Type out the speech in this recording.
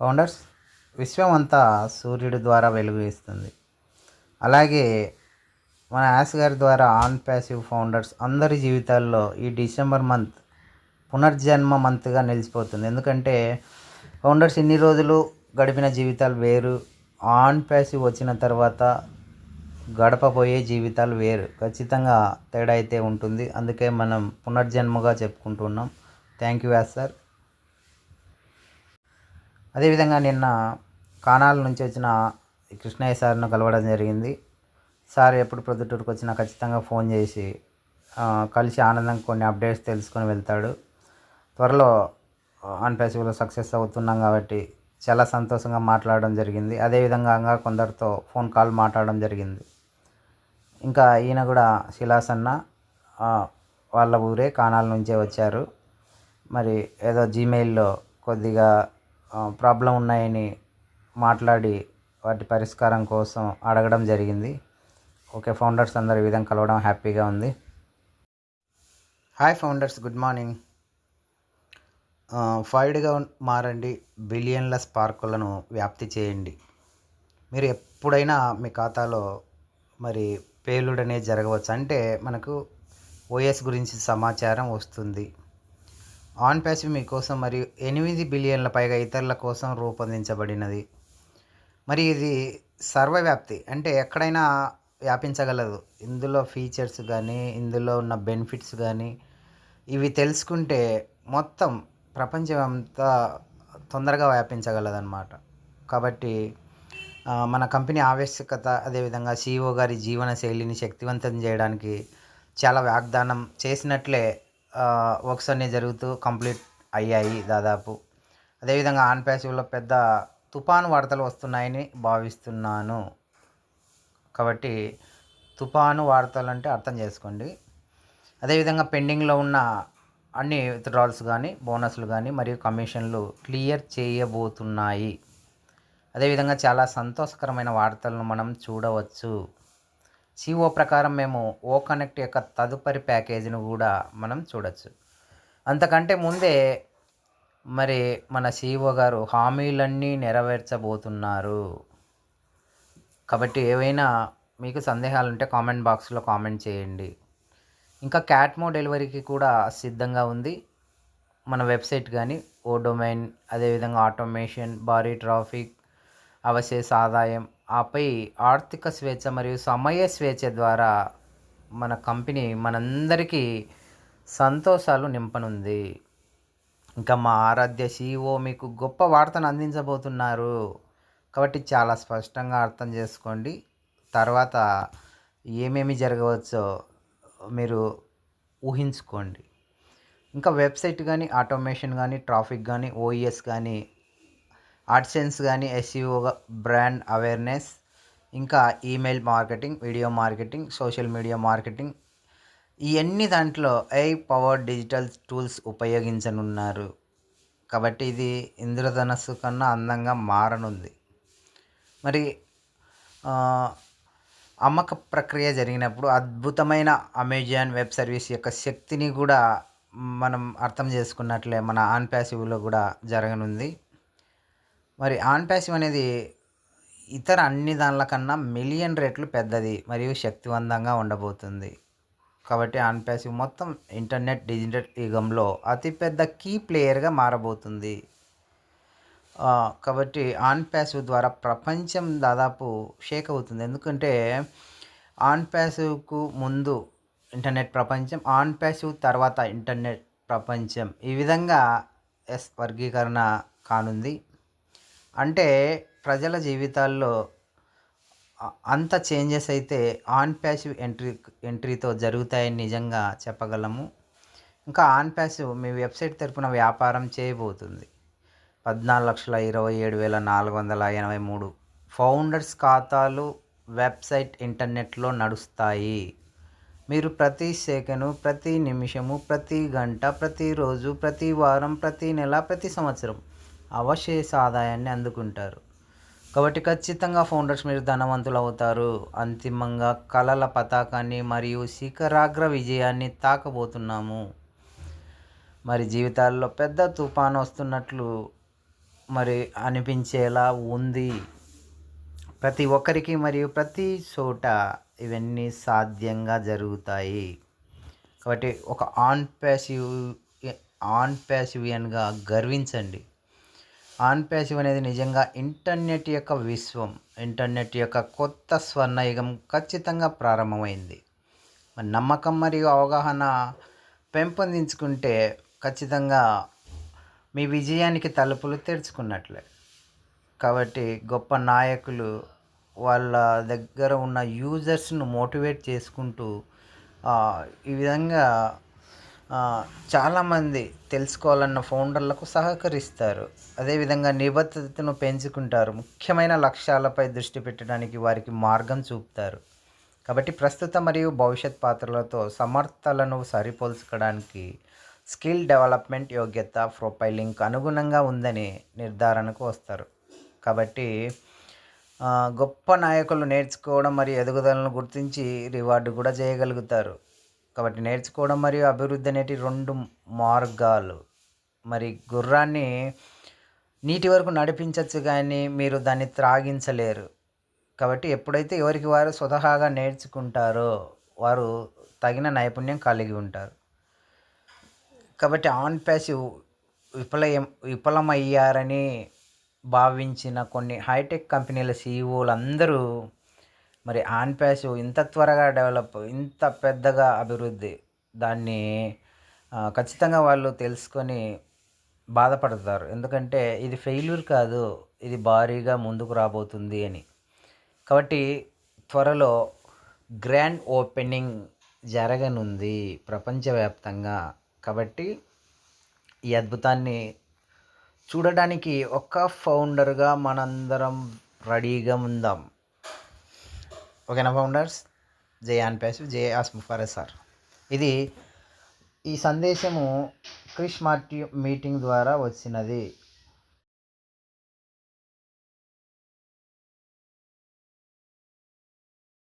Founders విశ్వం అంతా సూర్యుడి ద్వారా వెలుగు ఇస్తుంది అలాగే మన యాస్ గారి ద్వారా ఆన్ ప్యాసివ్ ఫౌండర్స్ అందరి జీవితాల్లో ఈ డిసెంబర్ మంత్ పునర్జన్మ మంత్గా నిలిచిపోతుంది. ఎందుకంటే ఫౌండర్స్ ఇన్ని రోజులు గడిపిన జీవితాలు వేరు ఆన్ ప్యాసివ్ వచ్చిన తర్వాత గడపబోయే జీవితాలు వేరు. ఖచ్చితంగా తేడా అయితే ఉంటుంది. అందుకే మనం పునర్జన్మగా చెప్పుకుంటున్నాం థ్యాంక్ యూ యాస్ సార్. అదేవిధంగా నిన్న కానాల నుంచి వచ్చిన కృష్ణయ్య సార్ను కలవడం జరిగింది. సార్ ఎప్పుడు ప్రొద్దుటూరుకు వచ్చినా ఖచ్చితంగా ఫోన్ చేసి కలిసి ఆనందంగా కొన్ని అప్డేట్స్ తెలుసుకొని వెళ్తాడు. త్వరలో ఆన్ సక్సెస్ అవుతున్నాం కాబట్టి చాలా సంతోషంగా మాట్లాడడం జరిగింది. అదేవిధంగా కొందరితో ఫోన్ కాల్ మాట్లాడడం జరిగింది. ఇంకా ఈయన కూడా శిలాస్ అన్న వాళ్ళ ఊరే కానాల నుంచే వచ్చారు. మరి ఏదో జీమెయిల్లో కొద్దిగా ప్రాబ్లం ఉన్నాయని మాట్లాడి వాటి పరిష్కారం కోసం అడగడం జరిగింది. ఓకే ఫౌండర్స్ అందరు ఈ విధంగా కలవడం హ్యాపీగా ఉంది. Hi founders good morning. ఫైడ్గా మారండి బిలియన్ల స్పార్కులను వ్యాప్తి చేయండి. మీరు ఎప్పుడైనా మీ ఖాతాలో మరి పేలుడు అనేది జరగవచ్చు. అంటే మనకు ఓఎస్ గురించి సమాచారం వస్తుంది. ఆన్ ప్యాసివ్ మీకోసం మరియు ఎనిమిది బిలియన్ల పైగా ఇతరుల కోసం రూపొందించబడినది. మరి ఇది సర్వవ్యాప్తి అంటే ఎక్కడైనా వ్యాపించగలదు. ఇందులో ఫీచర్స్ కానీ ఇందులో ఉన్న బెనిఫిట్స్ కానీ ఇవి తెలుసుకుంటే మొత్తం ప్రపంచం అంతా తొందరగా వ్యాపించగలదన్నమాట. కాబట్టి మన కంపెనీ ఆవశ్యకత అదేవిధంగా సిఇఓ గారి జీవన శైలిని శక్తివంతం చేయడానికి చాలా వాగ్దానం చేసినట్లే వర్క్స్ అన్నీ జరుగుతూ కంప్లీట్ అయ్యాయి దాదాపు. అదేవిధంగా ఆన్ ప్యాసివ్లో పెద్ద తుఫాను వార్తలు వస్తున్నాయని భావిస్తున్నాను. కాబట్టి తుఫాను వార్తలు అంటే అర్థం చేసుకోండి. అదేవిధంగా పెండింగ్లో ఉన్న అన్ని విత్డ్రాల్స్ కానీ బోనస్లు కానీ మరియు కమిషన్లు క్లియర్ చేయబోతున్నాయి. అదేవిధంగా చాలా సంతోషకరమైన వార్తలను మనం చూడవచ్చు. సిఓ ప్రకారం మేము ఓ కనెక్ట్ యొక్క తదుపరి ప్యాకేజీని కూడా మనం చూడొచ్చు. అంతకంటే ముందే మరి మన సిఓ గారు హామీలన్నీ నెరవేర్చబోతున్నారు. కాబట్టి ఏవైనా మీకు సందేహాలు ఉంటే కామెంట్ బాక్స్లో కామెంట్ చేయండి. ఇంకా క్యాట్మో డెలివరీకి కూడా సిద్ధంగా ఉంది. మన వెబ్సైట్ కానీ ఓ డొమైన్ అదేవిధంగా ఆటోమేషన్ భారీ ట్రాఫిక్ అవశేష ఆదాయం ఆపై ఆర్థిక స్వేచ్ఛ మరియు సమయ స్వేచ్ఛ ద్వారా మన కంపెనీ మనందరికీ సంతోషాలు నింపనుంది. ఇంకా మా ఆరాధ్య సీఈఓ మీకు గొప్ప వార్తను అందించబోతున్నారు. కాబట్టి చాలా స్పష్టంగా అర్థం చేసుకోండి. తర్వాత ఏమేమి జరగవచ్చో మీరు ఊహించుకోండి. ఇంకా వెబ్సైట్ కానీ ఆటోమేషన్ కానీ ట్రాఫిక్ కానీ ఓఈఎస్ కానీ ఆడ్సెన్స్ కానీ ఎస్ఈఓ బ్రాండ్ అవేర్నెస్ ఇంకా email marketing video marketing social media marketing ఇవన్నీ దాంట్లో ఐ పవర్ డిజిటల్ టూల్స్ ఉపయోగించనున్నారు. కాబట్టి ఇది ఇంద్రధనస్సు కన్నా అందంగా మారనుంది. మరి అమ్మక ప్రక్రియ జరిగినప్పుడు అద్భుతమైన అమెజాన్ వెబ్ సర్వీస్ యొక్క శక్తిని కూడా మనం అర్థం చేసుకున్నట్లే మన ఆన్ ప్యాసివ్లో కూడా జరగనుంది. మరి ఆన్ ప్యాసివ్ అనేది ఇతర అన్ని దానిల కన్నా మిలియన్ రెట్లు పెద్దది మరియు శక్తివంతంగా ఉండబోతుంది. కాబట్టి ఆన్ ప్యాసివ్ మొత్తం ఇంటర్నెట్ డిజిటల్ యుగంలో అతిపెద్ద కీ ప్లేయర్గా మారబోతుంది. కాబట్టి ఆన్ ప్యాసివ్ ద్వారా ప్రపంచం దాదాపు షేక్ అవుతుంది. ఎందుకంటే ఆన్ ప్యాసివ్కు ముందు ఇంటర్నెట్ ప్రపంచం ఆన్ ప్యాసివ్ తర్వాత ఇంటర్నెట్ ప్రపంచం ఈ విధంగా ఎస్ వర్గీకరణ కానుంది. అంటే ప్రజల జీవితాల్లో అంత చేంజెస్ అయితే ఆన్ ప్యాసివ్ ఎంట్రీ ఎంట్రీతో జరుగుతాయని నిజంగా చెప్పగలము. ఇంకా ఆన్ ప్యాసివ్ మీ వెబ్సైట్ తరపున వ్యాపారం చేయబోతుంది. పద్నాలుగు లక్షల ఇరవై ఏడు వేల నాలుగు వందల ఎనభై మూడు ఫౌండర్స్ ఖాతాలు వెబ్సైట్ ఇంటర్నెట్లో నడుస్తాయి. మీరు ప్రతి సెకను ప్రతి నిమిషము ప్రతి గంట ప్రతిరోజు ప్రతి వారం ప్రతి నెల ప్రతి సంవత్సరం అవశేష ఆదాయాన్ని అందుకుంటారు. కాబట్టి ఖచ్చితంగా ఫౌండర్స్ మీరు ధనవంతులు అవుతారు అంతిమంగా కళల పతాకాన్ని మరియు శిఖరాగ్ర విజయాన్ని తాకబోతున్నాము. మరి జీవితాల్లో పెద్ద తుఫాను వస్తున్నట్లు మరి అనిపించేలా ఉంది. ప్రతి ఒక్కరికి మరియు ప్రతి చోట ఇవన్నీ సాధ్యంగా జరుగుతాయి. కాబట్టి ఒక ఆన్ ప్యాసివ్ ఆన్ ప్యాసివియన్గా గర్వించండి. ఆన్ ప్యాసివ్ అనేది నిజంగా ఇంటర్నెట్ యొక్క విశ్వం ఇంటర్నెట్ యొక్క కొత్త స్వర్ణయుగం ఖచ్చితంగా ప్రారంభమైంది. మరి నమ్మకం మరియు అవగాహన పెంపొందించుకుంటే ఖచ్చితంగా మీ విజయానికి తలుపులు తెరుచుకున్నట్లే. కాబట్టి గొప్ప నాయకులు వాళ్ళ దగ్గర ఉన్న యూజర్స్ను మోటివేట్ చేసుకుంటూ ఈ విధంగా చాలామంది తెలుసుకోవాలన్న ఫౌండర్లకు సహకరిస్తారు. అదేవిధంగా నిబద్ధతను పెంచుకుంటారు. ముఖ్యమైన లక్ష్యాలపై దృష్టి పెట్టడానికి వారికి మార్గం చూపుతారు. కాబట్టి ప్రస్తుత మరియు భవిష్యత్ పాత్రలతో సమర్థలను సరిపోల్చుకోవడానికి స్కిల్ డెవలప్మెంట్ యోగ్యత ప్రొఫైలింగ్ అనుగుణంగా ఉందని నిర్ధారణకు వస్తారు. కాబట్టి గొప్ప నాయకులు నేర్చుకోవడం మరియు ఎదుగుదలను గుర్తించి రివార్డు కూడా చేయగలుగుతారు. కాబట్టి నేర్చుకోవడం మరియు అభివృద్ధి అనేటి రెండు మార్గాలు. మరి గుర్రాన్ని నీటి వరకు నడిపించవచ్చు కానీ మీరు దాన్ని త్రాగించలేరు. కాబట్టి ఎప్పుడైతే ఎవరికి వారు స్వతహాగా నేర్చుకుంటారో వారు తగిన నైపుణ్యం కలిగి ఉంటారు. కాబట్టి ఆన్ ప్యాసివ్ విఫలయం విఫలమయ్యారని భావించిన కొన్ని హైటెక్ కంపెనీల సీఈఓలు అందరూ మరి ఆన్ ప్యాసివ్ ఇంత త్వరగా డెవలప్ ఇంత పెద్దగా అభివృద్ధి దాన్ని ఖచ్చితంగా వాళ్ళు తెలుసుకొని బాధపడతారు. ఎందుకంటే ఇది ఫెయిల్యూర్ కాదు ఇది భారీగా ముందుకు రాబోతుంది అని. కాబట్టి త్వరలో గ్రాండ్ ఓపెనింగ్ జరగనుంది ప్రపంచవ్యాప్తంగా. కాబట్టి ఈ అద్భుతాన్ని చూడడానికి ఒక్క ఫౌండర్గా మనందరం రెడీగా ఉందాం. ఓకేనా ఫౌండర్స్ జే ఆన్ ప్యాసివ్ జై ఆస్ముఫారే సార్ ఇది ఈ సందేశము క్రిష్ మార్టి మీటింగ్ ద్వారా వచ్చినది.